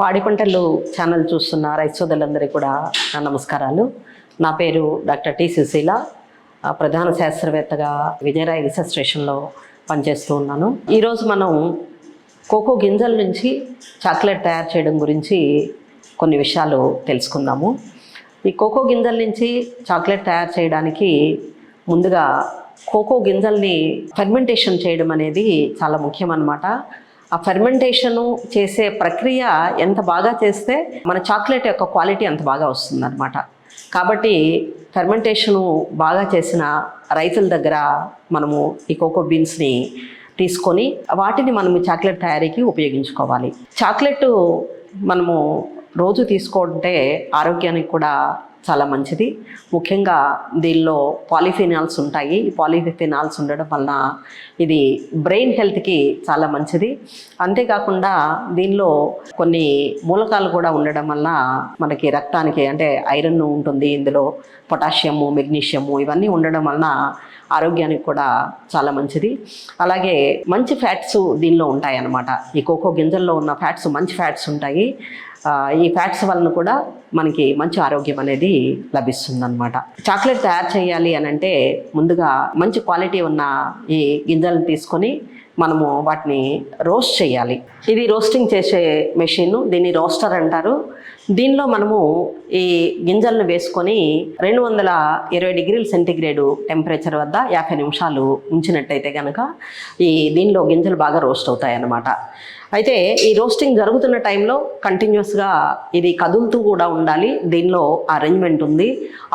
పాడి పంటలు ఛానల్ చూస్తున్న రైతు సోదరులందరికీ కూడా నా నమస్కారాలు. నా పేరు డాక్టర్ టి సుశీల ప్రధాన శాస్త్రవేత్తగా విజయరాయ రీసెర్చ్ స్టేషన్లో పనిచేస్తూ ఉన్నాను. ఈరోజు మనం కోకో గింజల నుంచి చాక్లెట్ తయారు చేయడం గురించి కొన్ని విషయాలు తెలుసుకుందాము. ఈ కోకో గింజల నుంచి చాక్లెట్ తయారు చేయడానికి ముందుగా కోకో గింజల్ని ఫెర్మెంటేషన్ చేయడం అనేది చాలా ముఖ్యం అన్నమాట ఆ ఫెర్మెంటేషను చేసే ప్రక్రియ ఎంత బాగా చేస్తే మన చాక్లెట్ యొక్క క్వాలిటీ అంత బాగా వస్తుందన్నమాట. కాబట్టి ఫెర్మెంటేషను బాగా చేసిన రైతుల దగ్గర మనము ఈ కోకో బీన్స్ని తీసుకొని వాటిని మనము చాక్లెట్ తయారీకి ఉపయోగించుకోవాలి. చాక్లెట్ మనము రోజు తీసుకుంటే ఆరోగ్యానికి కూడా చాలా మంచిది. ముఖ్యంగా దీనిలో పాలిఫినాల్స్ ఉంటాయి. ఈ పాలిఫినాల్స్ ఉండడం వలన ఇది బ్రెయిన్ హెల్త్కి చాలా మంచిది. అంతేకాకుండా దీనిలో కొన్ని మూలకాలు కూడా ఉండడం వలన మనకి రక్తానికి అంటే ఐరన్ ఉంటుంది. ఇందులో పొటాషియము మెగ్నీషియము ఇవన్నీ ఉండడం వలన ఆరోగ్యానికి కూడా చాలా మంచిది. అలాగే మంచి ఫ్యాట్స్ దీనిలో ఉంటాయి అన్నమాట ఈ కోకో గింజల్లో ఉన్న ఫ్యాట్స్ మంచి ఫ్యాట్స్ ఉంటాయి. ఈ ఫ్యాట్స్ వలన కూడా మనకి మంచి ఆరోగ్యం అనేది లభిస్తుందన్నమాట. చాక్లెట్ తయారు చేయాలి అని అంటే ముందుగా మంచి క్వాలిటీ ఉన్న ఈ గింజలను తీసుకొని మనము వాటిని రోస్ట్ చేయాలి. ఇది రోస్టింగ్ చేసే మెషిన్ దీన్ని రోస్టర్ అంటారు. దీనిలో మనము ఈ గింజలను వేసుకొని రెండు వందల ఇరవై డిగ్రీల సెంటిగ్రేడ్ టెంపరేచర్ వద్ద యాభై నిమిషాలు ఉంచినట్టయితే కనుక ఈ దీనిలో గింజలు బాగా రోస్ట్ అవుతాయి అన్నమాట అయితే ఈ రోస్టింగ్ జరుగుతున్న టైంలో కంటిన్యూస్గా ఇది కదులుతూ కూడా ఉండాలి. దీనిలో అరేంజ్మెంట్ ఉంది.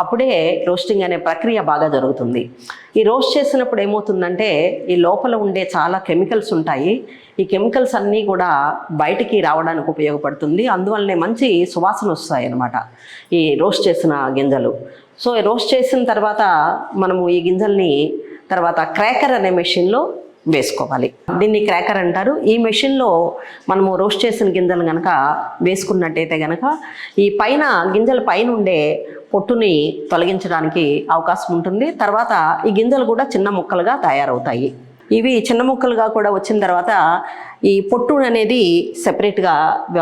అప్పుడే రోస్టింగ్ అనే ప్రక్రియ బాగా జరుగుతుంది. ఈ రోస్ట్ చేసినప్పుడు ఏమవుతుందంటే ఈ లోపల ఉండే చాలా కెమికల్స్ ఉంటాయి. ఈ కెమికల్స్ అన్నీ కూడా బయటికి రావడానికి ఉపయోగపడుతుంది. అందువల్లనే మంచి సువాసన వస్తాయి అన్నమాట ఈ రోస్ట్ చేసిన గింజలు. సో రోస్ట్ చేసిన తర్వాత మనము ఈ గింజల్ని తర్వాత క్రాకర్ అనే మెషిన్లో వేసుకోవాలి. దీన్ని క్రాకర్ అంటారు. ఈ మెషిన్లో మనము రోస్ట్ చేసిన గింజలు కనుక వేసుకున్నట్టయితే కనుక ఈ పైన గింజల పైన ఉండే పొట్టుని తొలగించడానికి అవకాశం ఉంటుంది. తర్వాత ఈ గింజలు కూడా చిన్న ముక్కలుగా తయారవుతాయి. ఇవి చిన్న ముక్కలుగా కూడా వచ్చిన తర్వాత ఈ పొట్టు అనేది సెపరేట్గా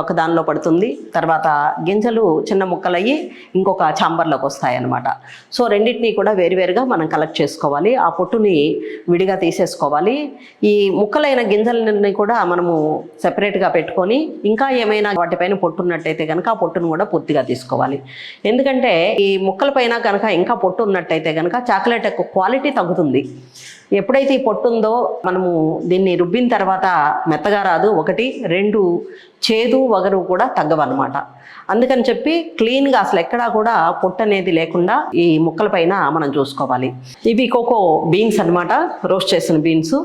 ఒక దానిలో పడుతుంది. తర్వాత గింజలు చిన్న ముక్కలయ్యి ఇంకొక చాంబర్లోకి వస్తాయి అన్నమాట సో రెండింటినీ కూడా వేరువేరుగా మనం కలెక్ట్ చేసుకోవాలి. ఆ పొట్టుని విడిగా తీసేసుకోవాలి. ఈ ముక్కలైన గింజలని కూడా మనము సెపరేట్గా పెట్టుకొని ఇంకా ఏమైనా వాటిపైన పొట్టు ఉన్నట్టయితే కనుక ఆ పొట్టును కూడా పూర్తిగా తీసుకోవాలి. ఎందుకంటే ఈ ముక్కలపైన కనుక ఇంకా పొట్టు ఉన్నట్టయితే కనుక చాక్లెట్ యొక్క క్వాలిటీ తగ్గుతుంది. ఎప్పుడైతే ఈ పొట్టు ఉందో మనము దీన్ని రుబ్బిన తర్వాత మెత్తగా రాదు. ఒకటి రెండు చేదు వగరు కూడా తగ్గవన్నమాట. అందుకని చెప్పి క్లీన్గా అసలు ఎక్కడా కూడా పొట్టు అనేది లేకుండా ఈ ముక్కల పైన మనం చూసుకోవాలి. ఇవి కోకో బీన్స్ అనమాట రోస్ట్ చేసిన బీన్స్.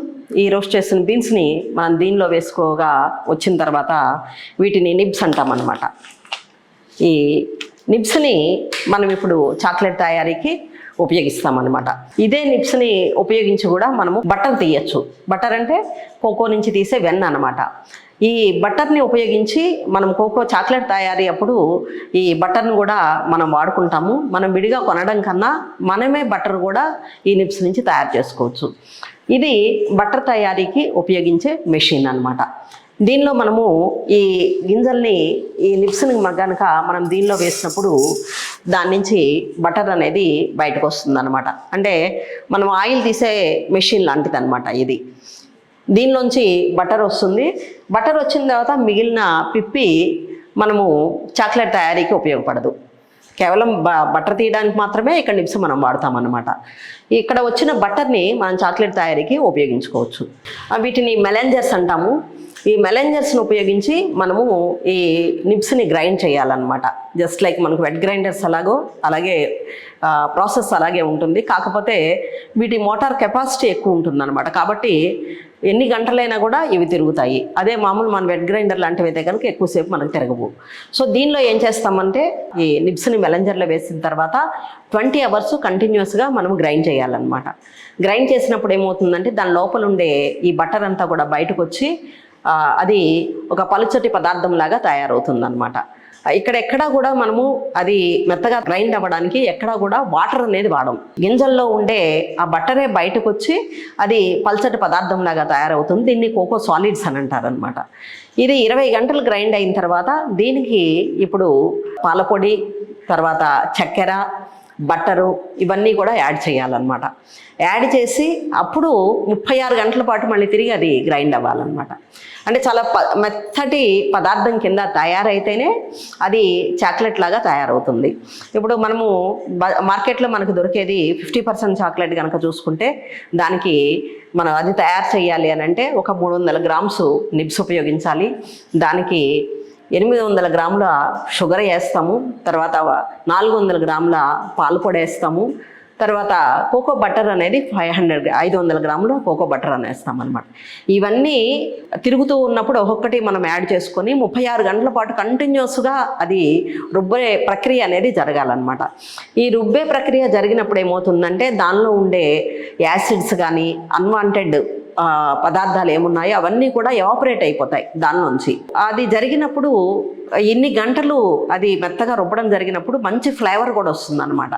ఈ రోస్ట్ చేసిన బీన్స్ని మనం దీనిలో వేసుకోగా వచ్చిన తర్వాత వీటిని నిబ్స్ అంటామన్నమాట. ఈ నిబ్స్ని మనం ఇప్పుడు చాక్లెట్ తయారీకి ఉపయోగిస్తామన్నమాట. ఇదే నిప్స్ని ఉపయోగించి కూడా మనము బట్టర్ తీయచ్చు. బట్టర్ అంటే కోకో నుంచి తీసే వెన్న అనమాట ఈ బట్టర్ని ఉపయోగించి మనం కోకో చాక్లెట్ తయారీ అప్పుడు ఈ బట్టర్ని కూడా మనం వాడుకుంటాము. మనం విడిగా కొనడం కన్నా మనమే బట్టర్ కూడా ఈ నిప్స్ నుంచి తయారు చేసుకోవచ్చు. ఇది బట్టర్ తయారీకి ఉపయోగించే మెషిన్ అనమాట దీనిలో మనము ఈ గింజల్ని ఈ లిప్స్ని కనుక మనం దీనిలో వేసినప్పుడు దాని నుంచి బటర్ అనేది బయటకు వస్తుంది అనమాట అంటే మనం ఆయిల్ తీసే మెషిన్ లాంటిది అనమాట ఇది. దీనిలోంచి బటర్ వస్తుంది. బటర్ వచ్చిన తర్వాత మిగిలిన పిప్పి మనము చాక్లెట్ తయారీకి ఉపయోగపడదు. కేవలం బ బటర్ తీయడానికి మాత్రమే ఇక్కడ నిప్స్ మనం వాడతామన్నమాట. ఇక్కడ వచ్చిన బటర్ని మనం చాక్లెట్ తయారీకి ఉపయోగించుకోవచ్చు. వీటిని మెలెంజర్స్ అంటాము. ఈ మెలెంజర్స్ని ఉపయోగించి మనము ఈ నిప్స్ని గ్రైండ్ చేయాలన్నమాట. జస్ట్ లైక్ మనకు వెట్ గ్రైండర్స్ అలాగో అలాగే ప్రాసెస్ అలాగే ఉంటుంది. కాకపోతే వీటి మోటార్ కెపాసిటీ ఎక్కువ ఉంటుందన్నమాట. కాబట్టి ఎన్ని గంటలైనా కూడా ఇవి తిరుగుతాయి. అదే మామూలు మన వెట్ గ్రైండర్ లాంటివి అయితే కనుక ఎక్కువసేపు మనకు తిరగవు. సో దీనిలో ఏం చేస్తామంటే ఈ నిప్స్ని మెలంజర్లో వేసిన తర్వాత ట్వంటీ అవర్స్ కంటిన్యూస్గా మనం గ్రైండ్ చేయాలన్నమాట. గ్రైండ్ చేసినప్పుడు ఏమవుతుందంటే దాని లోపల ఉండే ఈ బటర్ అంతా కూడా బయటకు వచ్చి అది ఒక పలుచటి పదార్థం లాగా తయారవుతుంది అనమాట ఇక్కడ కూడా మనము అది మెత్తగా గ్రైండ్ అవ్వడానికి ఎక్కడా కూడా వాటర్ అనేది వాడం. గింజల్లో ఉండే ఆ బట్టరే బయటకు వచ్చి అది పల్చటి పదార్థం లాగా తయారవుతుంది. దీన్ని కోకో సాలిడ్స్ అని అంటారు అనమాట ఇది ఇరవై గంటలు గ్రైండ్ అయిన తర్వాత దీనికి ఇప్పుడు పాలపొడి తర్వాత చక్కెర బట్టరు ఇవన్నీ కూడా యాడ్ చేయాలన్నమాట. యాడ్ చేసి అప్పుడు ముప్పై ఆరు గంటల పాటు మళ్ళీ తిరిగి అది గ్రైండ్ అవ్వాలన్నమాట. అంటే చాలా ప మెత్తటి పదార్థం కింద తయారైతేనే అది చాక్లెట్ లాగా తయారవుతుంది. ఇప్పుడు మనము మార్కెట్లో మనకు దొరికేది ఫిఫ్టీ పర్సెంట్ చాక్లెట్ కనుక చూసుకుంటే దానికి మనం అది తయారు చేయాలి అని అంటే ఒక మూడు వందల గ్రామ్స్ నిబ్స్ ఉపయోగించాలి. దానికి ఎనిమిది వందల గ్రాముల షుగర్ వేస్తాము తర్వాత నాలుగు వందల గ్రాముల పాలు పొడి వేస్తాము తర్వాత కోకో బటర్ అనేది ఫైవ్ హండ్రెడ్ ఐదు వందల గ్రాముల కోకో బటర్ అని వేస్తామన్నమాట. అనమాట ఇవన్నీ తిరుగుతూ ఉన్నప్పుడు ఒక్కొక్కటి మనం యాడ్ చేసుకొని ముప్పై ఆరు గంటల పాటు కంటిన్యూస్గా అది రుబ్బే ప్రక్రియ అనేది జరగాలన్నమాట. ఈ రుబ్బే ప్రక్రియ జరిగినప్పుడు ఏమవుతుందంటే దానిలో ఉండే యాసిడ్స్ కానీ అన్వాంటెడ్ పదార్థాలు ఏమున్నాయో అవన్నీ కూడా ఎవాపరేట్ అయిపోతాయి దాని నుంచి. అది జరిగినప్పుడు ఇన్ని గంటలు అది మెత్తగా రుబ్బడం జరిగినప్పుడు మంచి ఫ్లేవర్ కూడా వస్తుంది అనమాట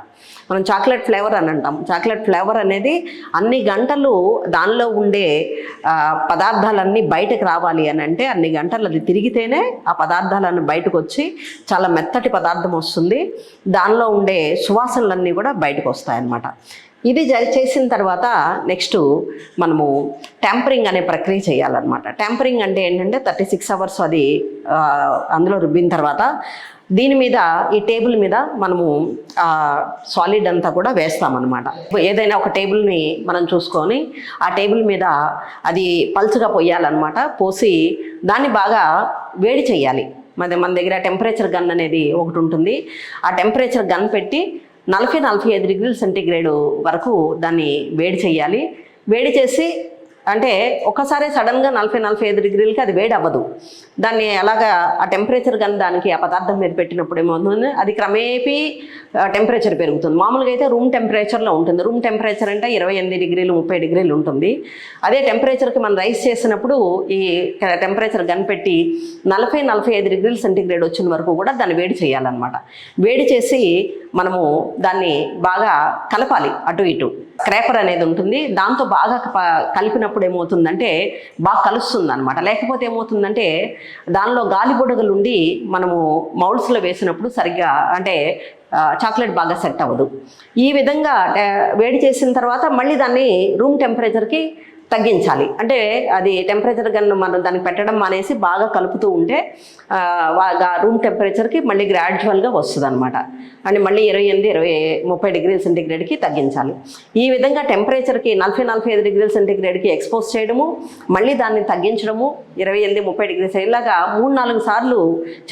మనం చాక్లెట్ ఫ్లేవర్ అని అంటాం. చాక్లెట్ ఫ్లేవర్ అనేది అన్ని గంటలు దానిలో ఉండే పదార్థాలన్నీ బయటకు రావాలి అని అంటే అన్ని గంటలు అది తిరిగితేనే ఆ పదార్థాలన్నీ బయటకు వచ్చి చాలా మెత్తటి పదార్థం వస్తుంది. దానిలో ఉండే సువాసనలన్నీ కూడా బయటకు వస్తాయన్నమాట. ఇది జరి చేసిన తర్వాత నెక్స్ట్ మనము ట్యాంపరింగ్ అనే ప్రక్రియ చేయాలన్నమాట. ట్యాంపరింగ్ అంటే ఏంటంటే థర్టీ సిక్స్ అవర్స్ అది అందులో రుబ్బిన తర్వాత దీని మీద ఈ టేబుల్ మీద మనము సాలిడ్ అంతా కూడా వేస్తామన్నమాట. ఏదైనా ఒక టేబుల్ని మనం చూసుకొని ఆ టేబుల్ మీద అది పల్చగా పోయాలన్నమాట పోసి దాన్ని బాగా వేడి చేయాలి. మన మన దగ్గర టెంపరేచర్ గన్ అనేది ఒకటి ఉంటుంది. ఆ టెంపరేచర్ గన్ పెట్టి నలభై నలభై ఐదు డిగ్రీల సెంటీగ్రేడ్ వరకు దాన్ని వేడి చేయాలి. వేడి చేసి అంటే ఒక్కసారి సడన్గా నలభై నలభై ఐదు డిగ్రీలకి అది వేడి అవ్వదు దాన్ని అలాగా ఆ టెంపరేచర్ కానీ దానికి ఆ పదార్థం మీద పెట్టినప్పుడు ఏమవుతుంది? అది క్రమేపీ టెంపరేచర్ పెరుగుతుంది. మామూలుగా అయితే రూమ్ టెంపరేచర్లో ఉంటుంది. రూమ్ టెంపరేచర్ అంటే ఇరవై ఎనిమిది డిగ్రీలు ముప్పై డిగ్రీలు ఉంటుంది. అదే టెంపరేచర్కి మనం రైస్ చేసినప్పుడు ఈ టెంపరేచర్ కనిపెట్టి నలభై నలభై ఐదు డిగ్రీల సెంటీగ్రేడ్ వచ్చిన వరకు కూడా దాన్ని వేడి చేయాలన్నమాట. వేడి చేసి మనము దాన్ని బాగా కలపాలి అటు ఇటు. క్రేపర్ అనేది ఉంటుంది. దాంతో బాగా కలిపినప్పుడు కలిపినప్పుడు ఏమవుతుందంటే బాగా కలుస్తుంది అనమాట లేకపోతే ఏమవుతుందంటే దానిలో గాలి బుడగలు ఉండి మనము మౌల్స్లో వేసినప్పుడు సరిగ్గా అంటే చాక్లెట్ బాగా సెట్ అవ్వదు. ఈ విధంగా వేడి చేసిన తర్వాత మళ్ళీ దాన్ని రూమ్ టెంపరేచర్కి తగ్గించాలి. అంటే అది టెంపరేచర్ గన్ను మనం దాన్ని పెట్టడం మానేసి బాగా కలుపుతూ ఉంటే రూమ్ టెంపరేచర్కి మళ్ళీ గ్రాడ్యువల్గా వస్తుంది అనమాట అంటే మళ్ళీ ఇరవై ఎనిమిది ఇరవై ముప్పై డిగ్రీల సెంటీగ్రేడ్కి తగ్గించాలి. ఈ విధంగా టెంపరేచర్కి నలభై నలభై ఐదు డిగ్రీల సెంటీగ్రేడ్కి ఎక్స్పోజ్ చేయడము మళ్ళీ దాన్ని తగ్గించడము ఇరవై ఎనిమిది ముప్పై డిగ్రీస్ ఇలాగా మూడు నాలుగు సార్లు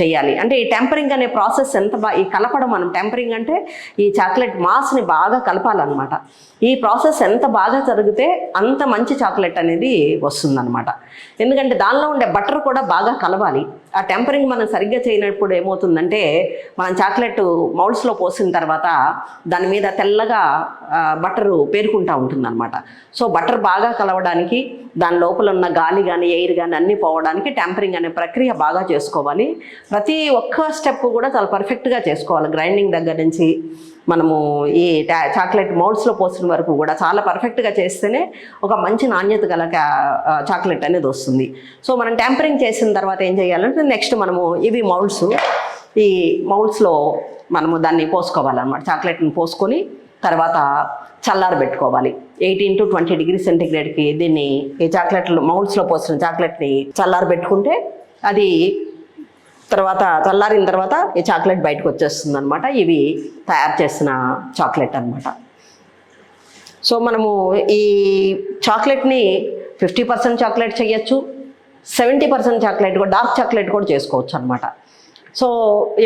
చేయాలి. అంటే ఈ టెంపరింగ్ అనే ప్రాసెస్ ఎంత బా ఈ కలపడం మనం టెంపరింగ్ అంటే ఈ చాక్లెట్ మాస్ని బాగా కలపాలన్నమాట. ఈ ప్రాసెస్ ఎంత బాగా జరిగితే అంత మంచి చాక్లెట్ అనేది వస్తుందన్నమాట. ఎందుకంటే దానిలో ఉండే బటర్ కూడా బాగా కలవాలి. ఆ టెంపరింగ్ మనం సరిగ్గా చేయనప్పుడు ఏమవుతుందంటే మనం చాక్లెట్ మౌల్స్లో పోసిన తర్వాత దాని మీద తెల్లగా బటరు బట్టరు పేరుకుంటా ఉంటుందన్నమాట. సో బటర్ బాగా కలవడానికి దాని లోపల ఉన్న గాలి కానీ ఎయిర్ కానీ అన్నీ పోవడానికి టెంపరింగ్ అనే ప్రక్రియ బాగా చేసుకోవాలి. ప్రతి ఒక్క స్టెప్ కూడా చాలా పర్ఫెక్ట్గా చేసుకోవాలి. గ్రైండింగ్ దగ్గర నుంచి మనము ఈ చాక్లెట్ మౌల్డ్స్లో పోసిన వరకు కూడా చాలా పర్ఫెక్ట్గా చేస్తేనే ఒక మంచి నాణ్యత గల చాక్లెట్ అనేది వస్తుంది. సో మనం ట్యాంపరింగ్ చేసిన తర్వాత ఏం చేయాలంటే నెక్స్ట్ మనము ఇవి మౌల్డ్స్ ఈ మౌల్డ్స్లో మనము దాన్ని పోసుకోవాలన్నమాట. చాక్లెట్ని పోసుకొని తర్వాత చల్లార పెట్టుకోవాలి. ఎయిటీన్ టు ట్వంటీ డిగ్రీ సెంటిగ్రేడ్కి దీన్ని ఈ చాక్లెట్లు మౌల్డ్స్లో పోసిన చాక్లెట్ని చల్లార పెట్టుకుంటే అది తర్వాత చల్లారిన తర్వాత ఈ చాక్లెట్ బయటకు వచ్చేస్తుంది అనమాట ఇవి తయారు చేసిన చాక్లెట్ అన్నమాట. సో మనము ఈ చాక్లెట్ని ఫిఫ్టీ పర్సెంట్ చాక్లెట్ చేయొచ్చు సెవెంటీ పర్సెంట్ చాక్లెట్ కూడా డార్క్ చాక్లెట్ కూడా చేసుకోవచ్చు అనమాట సో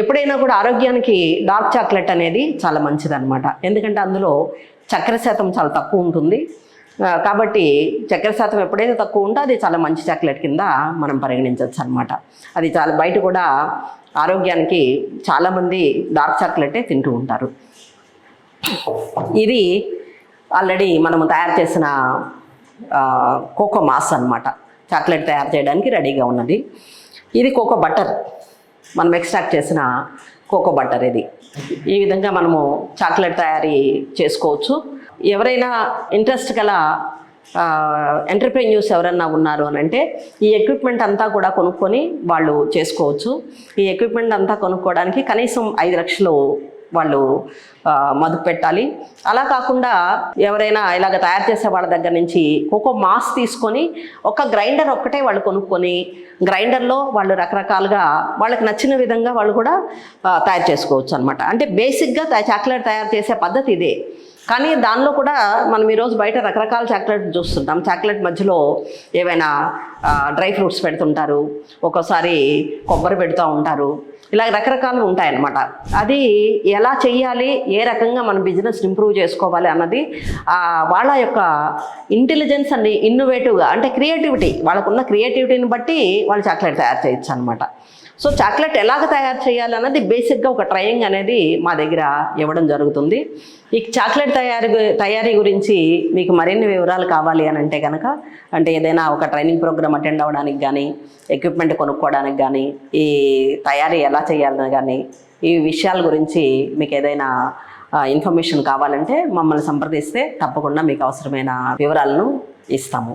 ఎప్పుడైనా కూడా ఆరోగ్యానికి డార్క్ చాక్లెట్ అనేది చాలా మంచిదన్నమాట. ఎందుకంటే అందులో చక్కెర శాతం చాలా తక్కువ ఉంటుంది. కాబట్టి చక్కెర శాతం ఎప్పుడైతే తక్కువ ఉంటే అది చాలా మంచి చాక్లెట్ కింద మనం పరిగణించవచ్చు అనమాట అది చాలా బయట కూడా ఆరోగ్యానికి చాలామంది డార్క్ చాక్లెటే తింటూ ఉంటారు. ఇది ఆల్రెడీ మనము తయారు చేసిన కోకో మాస్ అన్నమాట. చాక్లెట్ తయారు చేయడానికి రెడీగా ఉన్నది. ఇది కోకో బటర్ మనం ఎక్స్ట్రాక్ట్ చేసిన కోకో బటర్ ఇది. ఈ విధంగా మనము చాక్లెట్ తయారీ చేసుకోవచ్చు. ఎవరైనా ఇంట్రెస్ట్ గల ఎంటర్ప్రెన్యూర్స్ ఎవరన్నా ఉన్నారు అని అంటే ఈ ఎక్విప్మెంట్ అంతా కూడా కొనుక్కొని వాళ్ళు చేసుకోవచ్చు. ఈ ఎక్విప్మెంట్ అంతా కొనుక్కోవడానికి కనీసం ఐదు లక్షలు వాళ్ళు మదుపు పెట్టాలి. అలా కాకుండా ఎవరైనా ఇలాగ తయారు చేసే వాళ్ళ దగ్గర నుంచి ఒక్కో మాస్ తీసుకొని ఒక గ్రైండర్ ఒక్కటే వాళ్ళు కొనుక్కొని గ్రైండర్లో వాళ్ళు రకరకాలుగా వాళ్ళకి నచ్చిన విధంగా వాళ్ళు కూడా తయారు చేసుకోవచ్చు అనమాట అంటే బేసిక్గా చాక్లెట్ తయారు చేసే పద్ధతి ఇదే. కానీ దానిలో కూడా మనం ఈరోజు బయట రకరకాల చాక్లెట్ చూస్తుంటాం. చాక్లెట్ మధ్యలో ఏవైనా డ్రై ఫ్రూట్స్ పెడుతుంటారు. ఒక్కోసారి కొబ్బరి పెడుతూ ఉంటారు. ఇలా రకరకాలు ఉంటాయన్నమాట. అది ఎలా చెయ్యాలి? ఏ రకంగా మన బిజినెస్ ఇంప్రూవ్ చేసుకోవాలి అన్నది వాళ్ళ యొక్క ఇంటెలిజెన్స్ అండ్ ఇన్నోవేటివ్గా అంటే క్రియేటివిటీ వాళ్ళకున్న క్రియేటివిటీని బట్టి వాళ్ళు చాక్లెట్ తయారు చేయొచ్చు అనమాట సో చాక్లెట్ ఎలాగ తయారు చేయాలి అన్నది బేసిక్గా ఒక ట్రైనింగ్ అనేది మా దగ్గర ఇవ్వడం జరుగుతుంది. ఈ చాక్లెట్ తయారీ తయారీ గురించి మీకు మరిన్ని వివరాలు కావాలి అని అంటే కనుక అంటే ఏదైనా ఒక ట్రైనింగ్ ప్రోగ్రామ్ అటెండ్ అవ్వడానికి కానీ ఎక్విప్మెంట్ కొనుక్కోవడానికి కానీ ఈ తయారీ ఎలా చేయాలని కానీ ఈ విషయాల గురించి మీకు ఏదైనా ఇన్ఫర్మేషన్ కావాలంటే మమ్మల్ని సంప్రదిస్తే తప్పకుండా మీకు అవసరమైన వివరాలను ఇస్తాము.